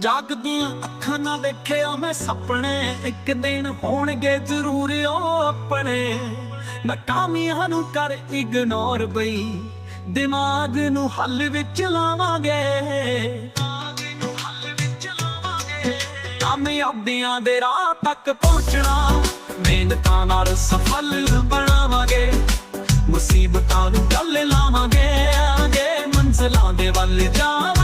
ਜਾਗਦੀਆਂ ਅੱਖਾਂ ਨਾਲ ਦੇਖਿਆ ਮੈਂ ਸੁਪਨੇ। ਇੱਕ ਦਿਨ ਹੋਣਗੇ ਜ਼ਰੂਰ ਆਪਣੇ। ਨਾਕਾਮੀਆਂ ਨੂੰ ਕਰ ਇਗਨੋਰ ਬਈ। ਦਿਮਾਗ ਨੂੰ ਹੱਲ ਵਿੱਚ ਲਾਵਾਂਗੇ। ਕਾਮਯਾਬੀਆਂ ਦੇ ਰਾਹ ਤੱਕ ਪਹੁੰਚਣਾ। ਮਿਹਨਤਾਂ ਨਾਲ ਸਫਲ ਬਣਾਵਾਂਗੇ। ਮੁਸੀਬਤਾਂ ਨੂੰ ਗੱਲ ਲਾਵਾਂਗੇ। ਆਗੇ ਮੰਜ਼ਲਾਂ ਦੇ ਵੱਲ ਜਾਵਾਂਗੇ।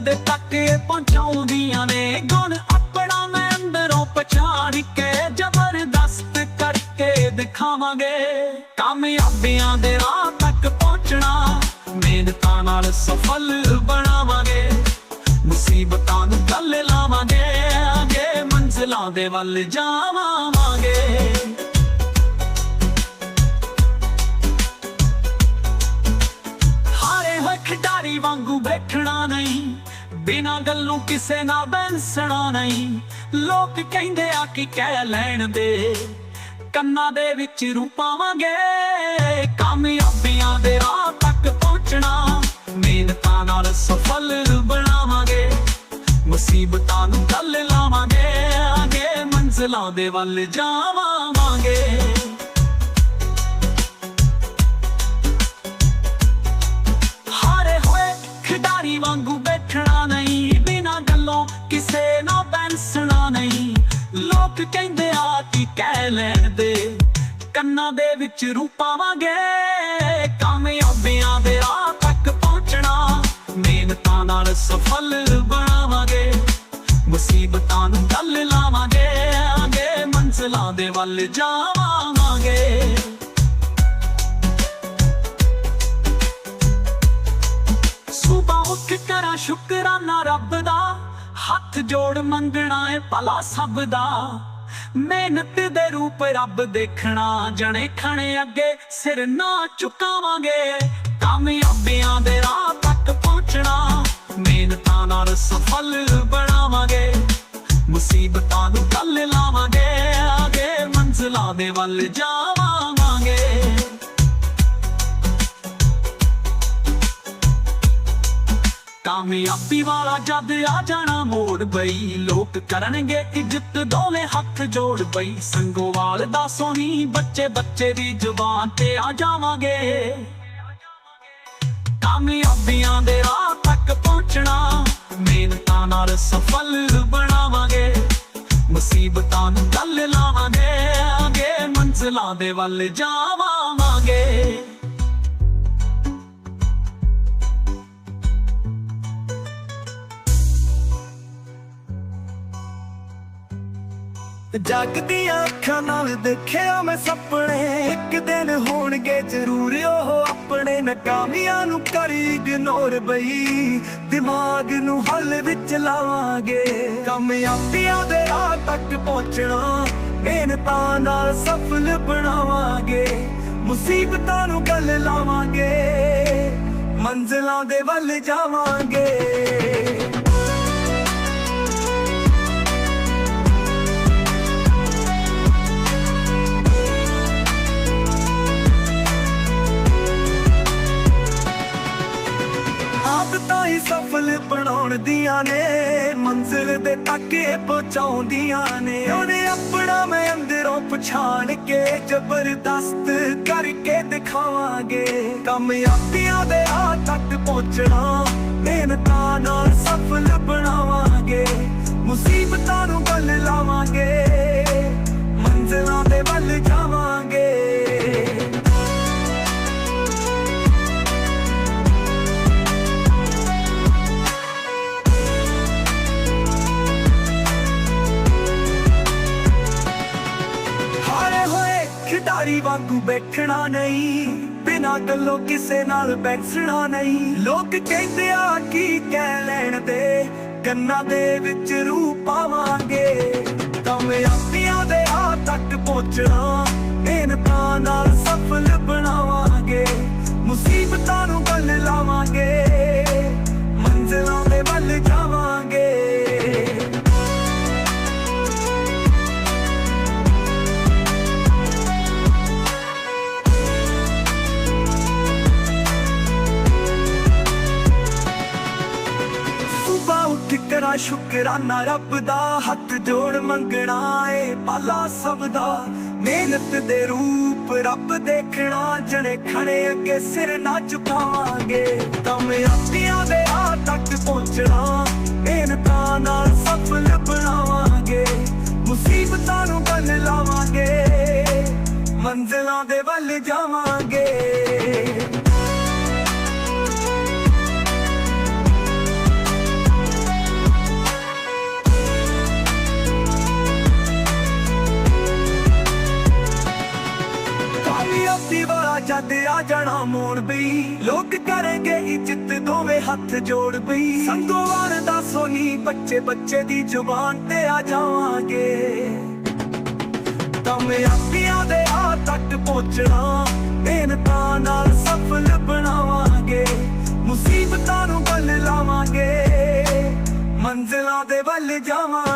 ਦੇ ਤੱਕ ਇਹ ਪਹੁੰਚਾਉਂਦੀਆਂ ਨੇ। ਗੁਣ ਆਪਣਾ ਮੈਂ ਅੰਦਰੋਂ ਪਛਾਣ ਕੇ ਜ਼ਬਰਦਸਤ ਕਰਕੇ ਦਿਖਾਵਾਂਗੇ। ਕਾਮਯਾਬੀਆਂ ਦੇ ਰਾਹ ਤੱਕ ਪਹੁੰਚਣਾ, ਮਿਹਨਤਾਂ ਨਾਲ ਸਫਲ ਬਣਾਵਾਂਗੇ। ਮੁਸੀਬਤਾਂ ਨੂੰ ਗੱਲ ਲਾਵਾਂਗੇ, ਅੱਗੇ ਮੰਜ਼ਿਲਾਂ ਦੇ ਵੱਲ ਜਾਵਾਂਗੇ। ਹਾਰੇ ਹੋਏ ਖਿਡਾਰੀ ਵਾਂਗੂ ਬੈਠਣਾ ਨਹੀਂ ਬਿਨਾਂ ਗੱਲੋਂ ਕਿਸੇ ਨਾਲ ਬੈਂਸਣਾ ਨਹੀਂ। ਲੋਕ ਕਹਿੰਦੇ ਆ ਕਿ ਕਹਿ ਲੈਣ ਦੇ, ਕੰਨਾਂ ਦੇ ਵਿੱਚ ਰੂਪਾਵਾਂਗੇ। ਕਾਮਯਾਬੀਆਂ ਦੇ ਰਾਹ ਤੱਕ ਪਹੁੰਚਣਾ, ਮਿਹਨਤਾਂ ਨਾਲ ਸਫਲ ਬਣਾਵਾਂਗੇ। ਮੁਸੀਬਤਾਂ ਨੂੰ ਗੱਲ ਲਾਵਾਂਗੇ ਅੱਗੇ ਮੰਜ਼ਲਾਂ ਦੇ ਵੱਲ ਜਾਵਾਂਗੇ। ਹਾਰੇ ਹੋਏ ਖਿਡਾਰੀ ਵਾਂਗੂ ਬੈਠਣਾ ਨਹੀਂ, ਬਿਨਾਂ ਗੱਲੋਂ ਕਿਸੇ ਨਾਲ ਬੈਂਸਣਾ ਨਹੀਂ। ਲੋਕ ਕਹਿੰਦੇ ਆ ਕਿ ਕਹਿ ਲੈਣ ਕੰਨਾਂ ਦੇ ਵਿੱਚ ਰੂਪਾਵਾਂਗੇ ਕਾਮਯਾਬੀਆਂ ਦੇ ਰਾਹ ਤੱਕ ਪਹੁੰਚਣਾ, ਮਿਹਨਤਾਂ ਨਾਲ ਸਫਲ ਬਣਾਵਾਂਗੇ। ਮੁਸੀਬਤਾਂ ਨੂੰ ਗੱਲ ਲਾਵਾਂਗੇ ਅੱਗੇ ਮੰਜ਼ਲਾਂ ਦੇ ਵੱਲ ਜਾਵਾਂਗੇ। ਸ਼ੁਕਰਾਨਾ ਰੱਬ ਦਾ, ਹੱਥ ਜੋੜ ਮੰਗਣਾ ਏ ਭਲਾ ਸਭ ਦਾ। ਮਿਹਨਤ ਦੇ ਰੂਪ ਰੱਬ ਦੇਖਣਾ, ਜਣੇ ਖਣੇ ਅੱਗੇ ਸਿਰ ਨਾ ਝੁਕਾਵਾਂਗੇ। ਕਾਮਯਾਬੀਆਂ ਦੇ ਰਾਹ ਤੱਕ ਪਹੁੰਚਣਾ, ਮਿਹਨਤਾਂ ਨਾਲ ਸਫਲ ਬਣਾਵਾਂਗੇ। ਮੁਸੀਬਤਾਂ ਨੂੰ ਕੱਲ ਲਾਵਾਂਗੇ ਅੱਗੇ ਮੰਜ਼ਿਲਾਂ ਦੇ ਵੱਲ ਜਾਵਾਂਗੇ ਕਾਮਯਾਬੀ ਵਾਲਾ ਜਦ ਆ ਜਾਣਾ ਮੋੜ ਬਈ। ਲੋਕ ਕਰਨਗੇ ਇੱਜ਼ਤ, ਦੋਵੇਂ ਹੱਥ ਜੋੜ ਬਈ। ਸੰਗੋਵਾਲ ਦਾ ਸੋਹਣੀ ਬੱਚੇ ਬੱਚੇ ਦੀ ਜ਼ੁਬਾਨ ਤੇ ਆ ਜਾਵਾਂਗੇ। ਕਾਮਯਾਬੀਆਂ ਦੇ ਰਾਹ ਤੱਕ ਪਹੁੰਚਣਾ, ਮਿਹਨਤਾਂ ਨਾਲ ਸਫਲ ਬਣਾਵਾਂਗੇ। ਮੁਸੀਬਤਾਂ ਨੂੰ ਗੱਲ ਲਾਵਾਂਗੇ, ਅੱਗੇ ਮੰਜ਼ਲਾਂ ਦੇ ਵੱਲ ਜਾਵਾਂਗੇ। ਜਾਗਦੀਆਂ ਅੱਖਾਂ ਨਾਲ ਦੇਖਿਆ ਮੈਂ ਸੁਪਨੇ। ਇੱਕ ਦਿਨ ਹੋਣਗੇ ਜ਼ਰੂਰ ਉਹ ਆਪਣੇ। ਨਕਾਮੀਆਂ ਨੂੰ ਕਰ ਇਗਨੋਰ ਬਈ। ਦਿਮਾਗ ਨੂੰ ਹੱਲ ਵਿੱਚ ਲਾਵਾਂਗੇ। ਕਾਮਯਾਬੀਆਂ ਦੇ ਰਾਹ ਤੱਕ ਪਹੁੰਚਣਾ। ਮਿਹਨਤਾਂ ਨਾਲ ਸਫਲ ਬਣਾਵਾਂਗੇ। ਮੁਸੀਬਤਾਂ ਨੂੰ ਗੱਲ ਲਾਵਾਂਗੇ। ਮੰਜ਼ਿਲਾਂ ਦੇ ਵੱਲ ਜਾਵਾਂਗੇ। ਬਣਾਉਣ ਨੇ, ਮੰਜ਼ਿਲ ਦੇ ਤੱਕ ਪਹੁੰਚਾਉਂਦੀਆਂ ਨੇ। ਉਹਨੇ ਆਪਣਾ ਮੈਂ ਅੰਦਰੋਂ ਪਛਾਣ ਕੇ ਜ਼ਬਰਦਸਤ ਕਰਕੇ ਦਿਖਾਵਾਂਗੇ। ਕਾਮਯਾਬੀਆਂ ਦੇ ਆ ਤੱਕ ਪਹੁੰਚਣਾ, ਮਿਹਨਤਾਂ ਨਾਲ ਸਫਲ ਬਣਾਵਾਂਗੇ ਬੈਠਣਾ ਨਹੀਂ, ਬਿਨਾਂ ਗੱਲੋਂ ਕਿਸੇ ਨਾਲ ਬੈਠਣਾ ਨਹੀਂ। ਲੋਕ ਕਹਿੰਦੇ ਆ, ਕੀ ਕਹਿ ਲੈਣ ਦੇ? ਕੰਨਾਂ ਦੇ ਵਿੱਚ ਰੂਹ ਪਾਵਾਂਗੇ। ਕਾਮਯਾਬੀਆਂ ਦੇ ਰਾਹ ਤੱਕ ਪਹੁੰਚਣਾ ਮਿਹਨਤਾਂ ਨਾਲ ਸਫਲ ਬਣਾਵਾਂਗੇ। ਮੁਸੀਬਤਾਂ ਨੂੰ ਗੱਲ ਲਾਵਾਂਗੇ। ਕਰਨਾ ਸ਼ੁਕਰਾਨਾ ਰੱਬ ਦਾ, ਹੱਥ ਜੋੜ ਮੰਗਣਾ ਏ ਪਾਲਾ ਸਭ ਦਾ। ਮਿਹਨਤ ਦੇ ਰੂਪ ਰੱਬ ਦੇਖਣਾ, ਜਣੇ ਖੜੇ ਅੱਗੇ ਸਿਰ ਨਾ ਝੁਕਾਵਾਂਗੇ। ਕਾਮਯਾਬੀਆਂ ਦੇ ਆ ਤੱਕ ਪਹੁੰਚਣਾ, ਮਿਹਨਤਾਂ ਨਾਲ ਸਫਲ ਬਣਾਵਾਂਗੇ ਮੁਸੀਬਤਾਂ ਨੂੰ ਬੰਨ ਲਾਵਾਂਗੇ, ਮੰਜ਼ਿਲਾਂ ਦੇ ਵੱਲ ਜਾਵਾਂਗੇ। ਆ ਜਾਣਾ ਮੋੜ ਬਈ। ਲੋਕ ਕਰਨਗੇ ਇੱਜ਼ਤ, ਦੋਵੇਂ ਹੱਥ ਜੋੜ ਬਈ। ਸੰਗੋਵਾਰ ਦਾ ਸੋਨੀ ਬੱਚੇ ਬੱਚੇ ਦੀ ਜ਼ੁਬਾਨ ਤੇ ਆ ਜਾਵਾਂਗੇ। ਕਾਮਯਾਬੀਆਂ ਦੇ ਆ ਤੱਕ ਪਹੁੰਚਣਾ, ਮਿਹਨਤਾਂ ਨਾਲ ਸਫਲ ਬਣਾਵਾਂਗੇ। ਮੁਸੀਬਤਾਂ ਨੂੰ ਬਲ ਲਾਵਾਂਗੇ, ਮੰਜ਼ਿਲਾਂ ਦੇ ਵੱਲ ਜਾਵਾਂਗੇ